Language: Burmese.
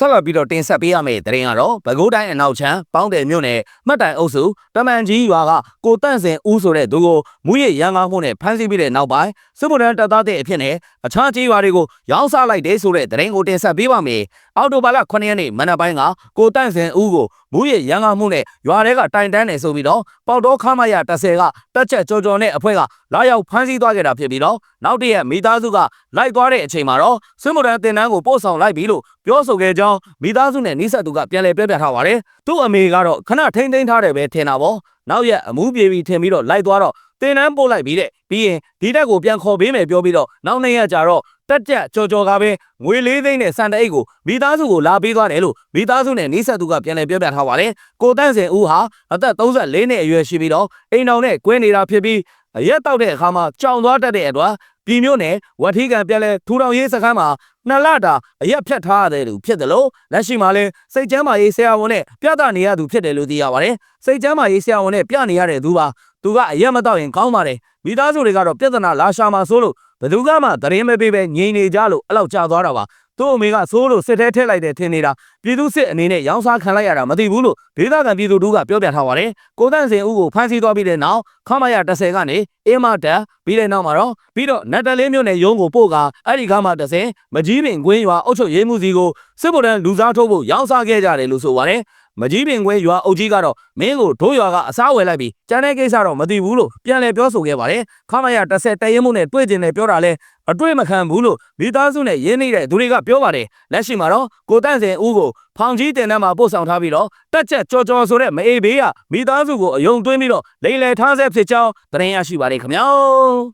ဆက်လက်ပြီးတော့တင်ဆက်ပေးရမယ့်သတင်းကတော့ပဲခူးတိုင်းအနောက်ချမ်းပေါင်းတယ်မြို့နယ်မှတ်တိုင်အုပ်စုတမန်ကြီးရွာကကိုတန့်စင်ဦးဆိုတဲ့သူကိုမူရရန်ကားမှုနဲ့ဖမ်းဆီးပြီးတဲ့နောက်ပိုင်းစစ်ဗိုလ်တန်းတပ်သားတဲ့အဖြစ်နဲ့အခြားကြီးရွာတွေကိုရောင်းစားလိုက်တဲ့ဆိုတဲ့သတင်းကိုတင်ဆက်ပေးပါမယ်။အော်တိုဘာလ9ရက်နေ့မနက်ပိုင်းကကိုတန့်စင်ဦးကိုမူရရန်ကားမှုနဲ့ရွာတွေကတိုင်တန်းနေဆိုပြီးတော့ပေါတော်ခမရ30ကတက်ချက်ကြော်ကြော်နဲ့အဖွဲ့က လာရောက်ဖမ်းဆီးသွားခဲ့တာဖြစ်ပြီးတော့နောက်တည့်ရက်မိသားစုကလိုက်သွားတဲ့အချိန်မှာတော့စစ်ဗိုလ်တန်းတင်တန်းကိုပို့ဆောင်လိုက်ပြီလို့ပြောဆိုခဲ့ကြောင်းမိသားစုနဲ့နှိဆက်သူကပြန်လည်ပြောပြထားပါတယ်။သူ့အမေကတော့ခဏထိမ့်သိမ်းထားတယ်ပဲထင်တာပေါ့။နောက်ရက်အမှုပြေပြီးထင်ပြီးတော့လိုက်သွားတော့တင်တန်းပို့လိုက်ပြီးတဲ့ပြီးရင်ဒီတက်ကိုပြန်ခေါ်ပေးမယ်ပြောပြီးတော့နောက်နေ့ရက်ကျတော့တက်ကြကြော်ကြော်ကားပဲငွေလေးသိန်းနဲ့စံတအိတ်ကိုမိသားစုကိုလာပေးသွားတယ်လို့မိသားစုနဲ့နှိဆက်သူကပြန်လည်ပြောပြထားပါတယ်။ကိုတန့်စင်ဦးဟာအသက်34နှစ်အရွယ်ရှိပြီးတော့အိမ်တော်နဲ့ကွဲနေတာဖြစ်ပြီး အရက်တောက်တဲ့အခါမှာကြောင်သွားတတ်တဲ့အတွက်ပြည်မျိုးနဲ့ဝတ်ထီးကံပြန်လဲထူထောင်ရေးစခန်းမှာနှစ်လတာအရက်ဖြတ်ထားရတယ်လို့ဖြစ်တယ်လို့လက်ရှိမှာလဲစိတ်ကျမ်းမာရေးဆရာဝန်နဲ့ပြသနေရသူဖြစ်တယ်လို့သိရပါတယ်စိတ်ကျမ်းမာရေးဆရာဝန်နဲ့ပြနေရတဲ့သူပါသူကအရက်မတော့ရင်ကောင်းပါတယ်မိသားစုတွေကတော့ပြဿနာလာရှာမှာဆိုလို့ဘယ်သူကမှသတင်းမပေးပဲငြိမ်နေကြလို့အဲ့လောက်ကြာသွားတာပါ သူ့အမေကဆိုးလို့စစ်ထဲထည့်လိုက်တယ်ထင်နေတာပြည်သူစစ်အနေနဲ့ရောင်းစားခံလိုက်ရတာမသိဘူးလို့ဒေသခံပြည်သူတို့ကပြောပြထားပါတယ်ကိုတန့်စင်ဦးကိုဖမ်းဆီးသွားပြီးတဲ့နောက်ခမရ30ကနေအင်းမတက်ပြီးတဲ့နောက်မှာတော့ပြီးတော့နတ်တလေးမြို့နယ်ရုံးကိုပို့ကအဲ့ဒီခါမှ30မကြီးပင်ကွင်းရွာအုပ်ချုပ်ရေးမှုစီကိုစစ်ဗိုလ်တန်းလူစားထုတ်ဖို့ရောင်းစားခဲ့ကြတယ်လို့ဆိုပါတယ် မကြီးပင်ကွဲရွာအုပ်ကြီးကတော့မင်းကိုဒိုးရွာကအစားဝယ်လိုက်ပြီးကျန်တဲ့ကိစ္စတော့မသိဘူးလို့ပြန်လည်ပြောဆိုခဲ့ပါတယ်ခမရ30တရင်မှုနဲ့တွေ့ကျင်တယ်ပြောတာလဲအတွေ့မခံဘူးလို့မိသားစုနဲ့ရင်းနှီးတဲ့သူတွေကပြောပါတယ်လက်ရှိမှာတော့ကိုတန့်စင်ဦးကိုဖောင်ကြီးတင်တန်းမှာပို့ဆောင်ထားပြီးတော့တက်ချက်ကြော်ကြော်ဆိုတဲ့မအေးဘေးကမိသားစုကိုအယုံသွင်းပြီးတော့လိန်လယ်ထားဆဲဖြစ်ကြောင်းသတင်းရရှိပါတယ်ခင်ဗျာ